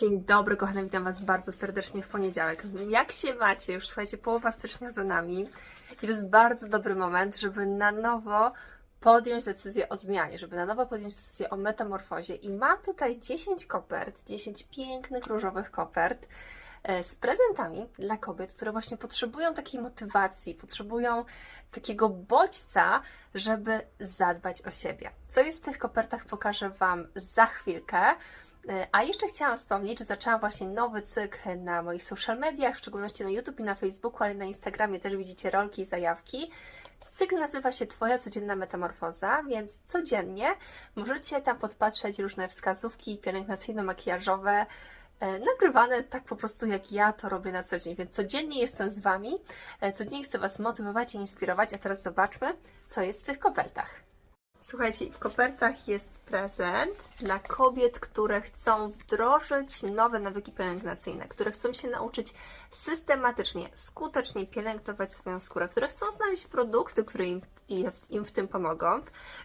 Dzień dobry, kochane, witam Was bardzo serdecznie w poniedziałek. Jak się macie? Już słuchajcie, połowa stycznia za nami i to jest bardzo dobry moment, żeby na nowo podjąć decyzję o zmianie, żeby na nowo podjąć decyzję o metamorfozie. I mam tutaj 10 kopert, 10 pięknych różowych kopert e, z prezentami dla kobiet, które właśnie potrzebują takiej motywacji, potrzebują takiego bodźca, żeby zadbać o siebie. Co jest w tych kopertach, pokażę Wam za chwilkę. E, A jeszcze chciałam wspomnieć, że zaczęłam właśnie nowy cykl na moich social mediach, w szczególności na YouTube i na Facebooku, ale na Instagramie też widzicie rolki i zajawki. Cykl nazywa się Twoja codzienna metamorfoza, więc codziennie możecie tam podpatrzeć różne wskazówki pielęgnacyjno-makijażowe, e, nagrywane tak po prostu jak ja to robię na co dzień, więc codziennie jestem z Wami, e, codziennie chcę Was motywować i inspirować, a teraz zobaczmy, co jest w tych kopertach. Słuchajcie, w kopertach jest prezent dla kobiet, które chcą wdrożyć nowe nawyki pielęgnacyjne, które chcą się nauczyć systematycznie, skutecznie pielęgnować swoją skórę, które chcą znaleźć produkty, które im, im w tym pomogą.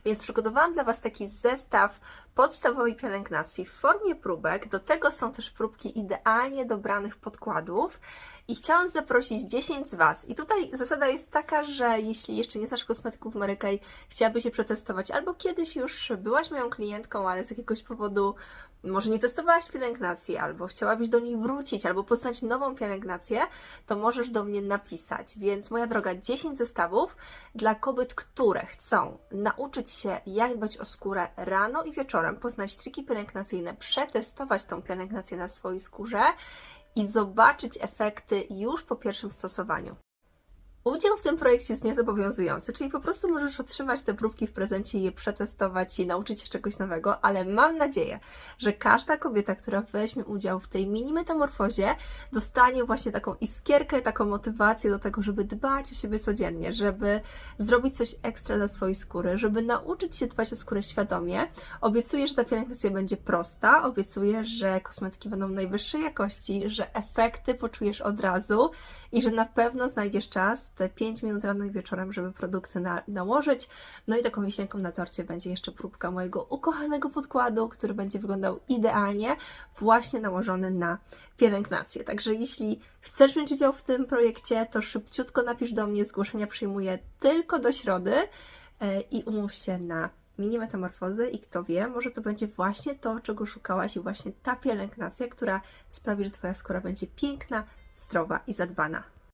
Więc przygotowałam dla Was taki zestaw podstawowej pielęgnacji w formie próbek. Do tego są też próbki idealnie dobranych podkładów. I chciałam zaprosić 10 z Was. I tutaj zasada jest taka, że jeśli jeszcze nie znasz kosmetyków Mary Kay, chciałabyś się przetestować, albo kiedyś już byłaś moją klientką, ale z jakiegoś powodu może nie testowałaś pielęgnacji, albo chciałabyś do niej wrócić, albo poznać nową pielęgnację, to możesz do mnie napisać. Więc moja droga, 10 zestawów dla kobiet, które chcą nauczyć się, jak dbać o skórę rano i wieczorem, poznać triki pielęgnacyjne, przetestować tą pielęgnację na swojej skórze i zobaczyć efekty już po pierwszym stosowaniu. Udział w tym projekcie jest niezobowiązujący, czyli po prostu możesz otrzymać te próbki w prezencie i je przetestować i nauczyć się czegoś nowego, ale mam nadzieję, że każda kobieta, która weźmie udział w tej mini metamorfozie, dostanie właśnie taką iskierkę, taką motywację do tego, żeby dbać o siebie codziennie, żeby zrobić coś ekstra dla swojej skóry, żeby nauczyć się dbać o skórę świadomie. Obiecuję, że ta pielęgnacja będzie prosta, obiecuję, że kosmetyki będą najwyższej jakości, że efekty poczujesz od razu i że na pewno znajdziesz czas, te 5 minut rano i wieczorem, żeby produkty na, nałożyć. No i taką wisienką na torcie będzie jeszcze próbka mojego ukochanego podkładu, który będzie wyglądał idealnie, właśnie nałożony na pielęgnację. Także jeśli chcesz wziąć udział w tym projekcie, to szybciutko napisz do mnie, zgłoszenia przyjmuję tylko do środy e, i umów się na mini metamorfozy i kto wie, może to będzie właśnie to, czego szukałaś i właśnie ta pielęgnacja, która sprawi, że Twoja skóra będzie piękna, zdrowa i zadbana.